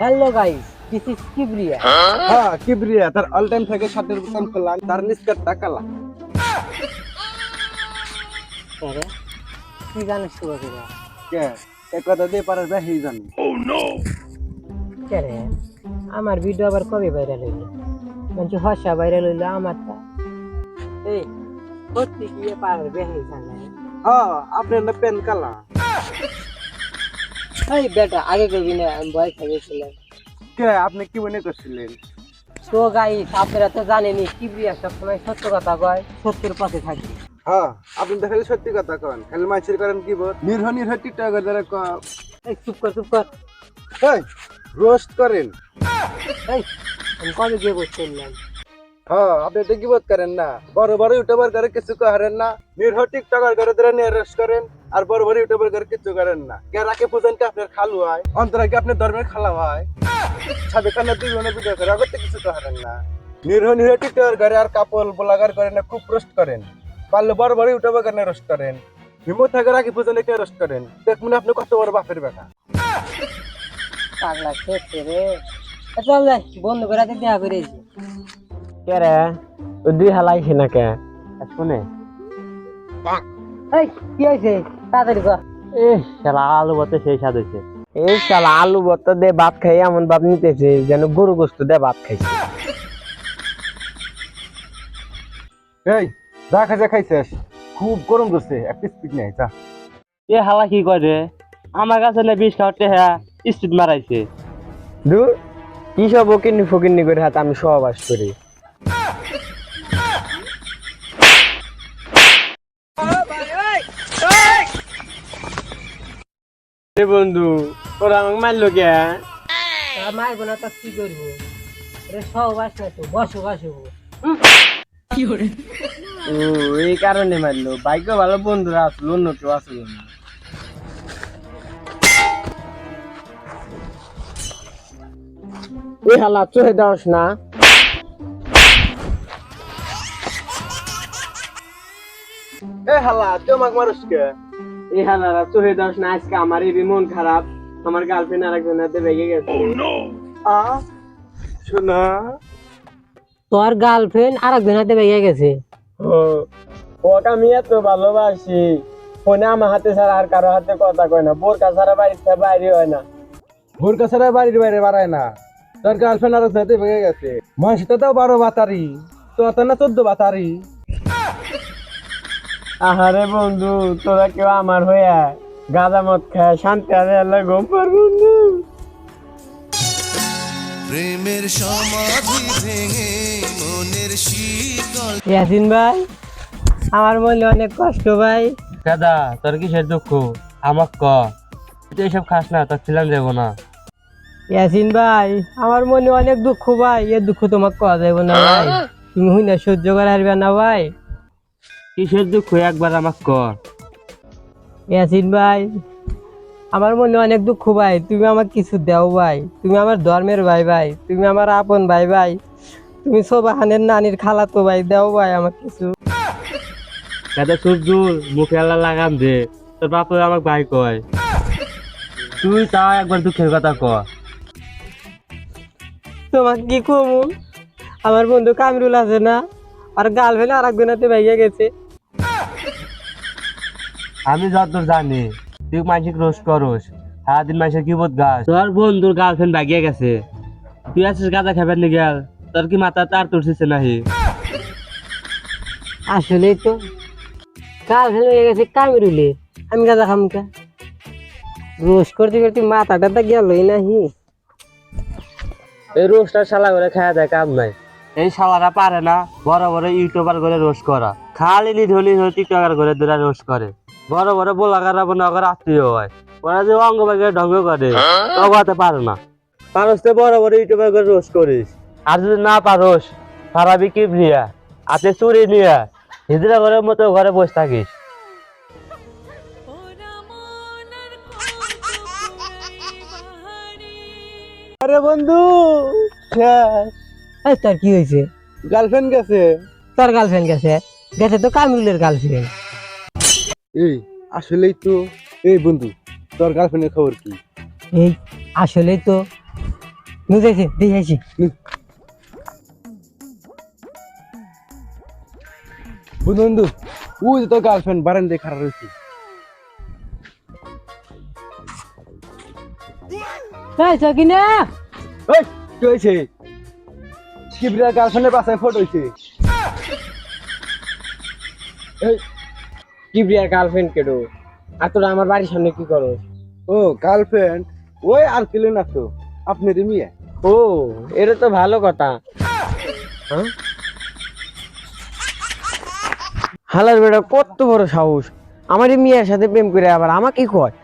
Hello guys this is Kibria. হ্যাঁ? কিবরিয়া তার all time থেকে শার্টের বোতাম খোলা তার নিস্কারটা কালা আরে কি জানিস শুরু করে কে? এক কথা দিয়ে পারার বেশি জানি। কে রে? আমার ভিডিও আবার কবে ভাইরাল হইল? বলছি হসা ভাইরাল হইল আমারটা এই সত্যি কি এ পারার বেহাই জানে? হ্যাঁ আপনার না পেন কালা এই বেটা আগে কবি না আমি ভয় খেয়ে গেছিলাম কে আপনি কি মনে করছিলেন? তো গাইস আপনারা তো জানেনই কিবরিয়া সবসময় সত্য কথা কয় সত্যের পথে থাকি। হ্যাঁ আপনি তো খালি সত্যি কথা কন। খালি মাছের করেন কি বল? নির্হ নির্হ টিকটকের দ্বারা ক- এই চুপ কর চুপ কর। এই রোস্ট করেন। এই আমি কবে গিয়ে বসছিলাম হ্যাঁ আপনি তো কি বোধ করেন না। বড় বড় ইউটিউবার করে কিছু করেন না। নির্হ টিকটকার করে ধরে নিয়ে রোস্ট করেন। আর বড় বড় ইউটিউবার করে কিছু করেন না। কে রাখে পূজন কি আপনার খালু হয়? অন্তরা কি আপনার ধর্মের খালা হয়? সাবে কান্না দুই জনের ভিডিও করে আগতে কিছু করেন না। নির্হ নির্হ টিকটকার করে আর কাপল ব্লগার করেন না খুব রোস্ট করেন। পারলে বড় বড় ইউটিউবার করে রোস্ট করেন। হিমত থাকে রাখি পূজনে কে রোস্ট করেন? দেখুন আপনি কত বড় বাপের বেটা। পাগলা খেতে রে। চল যাই বন্ধু করে দেখা করেছি কে রে? ওই দুই হালাইছে না কে শুনে এই কি হয়েছে তাড়াতাড়ি কর। এ শালা আলু ভর্তা সেই স্বাদ হয়েছে। এই শালা আলু ভর্তা দিয়ে ভাত খাই এমন ভাব নিতেছে যেন গরু গোস্ত দিয়ে ভাত খাইছে। এই যা খাইছে খাইছিস? খুব গরম করছে একটা স্পিড নেই যা। এ হালা কি করে আমার কাছে না বিষ খাওয়াতে হ্যাঁ স্পিড মারাইছে। দূর কি সব ফকিন্নি ফকিন্নি করে হাত আমি সহবাস করি। এ বন্ধু ওরা আমাকে মারলো কে? মারবো না তো কি করব? রে সহবাস না তো বসো বসো ও এই কারণে মারলো। বাইকে ভালো বন্ধুরা আসলো অন্য কেউ আসলো না। ওই হালা চোহে দাস না। এ হালা তুই আমাকে মারুস কে? এই হালারা চোহে দাস না আজকে আমার এই মন খারাপ। আমার গার্লফ্রেন্ড আরেকজন হাতে ভেঙে গেছে। আ? শোনা? তোর গার্লফ্রেন্ড আর একজন হাতে ভেঙে গেছে। ওকে আমি এত ভালোবাসি। ফোনে আমার হাতে ছাড়া আর কারও হাতে কথা কয় না। বোরকা ছাড়া বাড়িতে বাইরে হয় না। ভোর কাছারা বাড়ির বাইরে বাড়ায় না। তোর গার্লফ্রেন্ড আর সাথে ভেঙে গেছে। মাসে তো বারো বাতারি। তো না চোদ্দ বাতারি। আহারে বন্ধু তোরা কেউ আমার হইয়া গাঁদা মদ খায় শান্তি আরে আল্লাহ পার বন্ধু। প্রেমের সমাধি ভেঙে মনের শীতল ইয়াসিন ভাই আমার মনে অনেক কষ্ট ভাই। দাদা তোর কিসের দুঃখ? আমাক ক। তুই এসব খাস না তোর ছিলাম যাব না। ইয়াসিন ভাই আমার মনে অনেক দুঃখ ভাই। এ দুঃখ তোমাকে কওয়া যাবে না ভাই। তুমি হুই না সহ্য করে হারবে না ভাই। কিসের দুঃখ? একবার আমাক ক ইয়াসিন ভাই আমার মনে অনেক দুঃখ ভাই। তুমি আমার কিছু দেও ভাই। তুমি আমার ধর্মের ভাই ভাই। তুমি আমার আপন ভাই ভাই। তুমি সোবাহানের নানির খালাতো ভাই। দেও ভাই আমার কিছু। সূর্যুর মুখে আল্লাহ লাগাম দে। তোর বাপ আমাকে ভাই কয়। তুই তাও একবার দুঃখের কথা ক। তোমাকে কি কমু? আমার বন্ধু কামরুল আছে না? আর গার্লফ্রেন্ড আর ভেঙে গেছে। আমি যতদূর জানি তুই মানসিক রোজ করস। সারাদিন মাসের কি বোধ গাছ তোর বন্ধুর গার্লফ্রেন্ড ভাগিয়ে গেছে। তুই আছিস গাঁজা খাবার নি গেল তোর কি মাথা তার তুলছিস নাহি? আসলেই তো। গার্লফ্রেন্ড হয়ে গেছে কামরুলে আমি গাজা খামকা রোজ করতে করতে মাথাটা তো গেলই নাহি। এই রোজটা শালা করে খাওয়া দেয় কাম নাই। এই শালারা পারে না বড় বড় ইউটিউবার করে রোজ করা। খালি লিধলি টিকটকার করে দুরা রোজ করে। বড় বড় মনে করে আত্মীয় হয়। ওরা যে অঙ্গ বাগে ঢঙ্গ করে তবাতে পারে না। পারস তো বড় বড় ইউটিউবার করে রোজ করিস। আর যদি না পারস পারাবি কি প্রিয়া হাতে চুরি নিয়ে হিজড়া ঘরের মতো ঘরে বসে থাকিস। আরে বন্ধু তোর কি হয়েছে? গার্লফ্রেন্ড গেছে। তোর গার্লফ্রেন্ড গেছে? গেছে তো কামরুলের গার্লফ্রেন্ড এই আসলেই তো এই বন্ধু তোর গার্লফ্রেন্ডের খবর কি? এই আসলেই তো। বুঝেছি দেখেছি বন্ধু ওই যে তোর গার্লফ্রেন্ড বারান্দায় খারাপ রয়েছে। এই সকিনা! ওই কি হয়েছে? গার্লফ্রেন্ডের বাসায় ফটো হয়েছে। এই কিবরিয়ার গার্লফ্রেন্ড কেডো আর তোরা আমার বাড়ির সামনে কি করো ও গার্লফ্রেন্ড ওই আর কিলেন না তো। আপনার মেয়ে। ও এটা তো ভালো কথা। হালার বেটা কত বড় সাহস। আমার মেয়ের সাথে প্রেম করে আবার আমাকে কয়।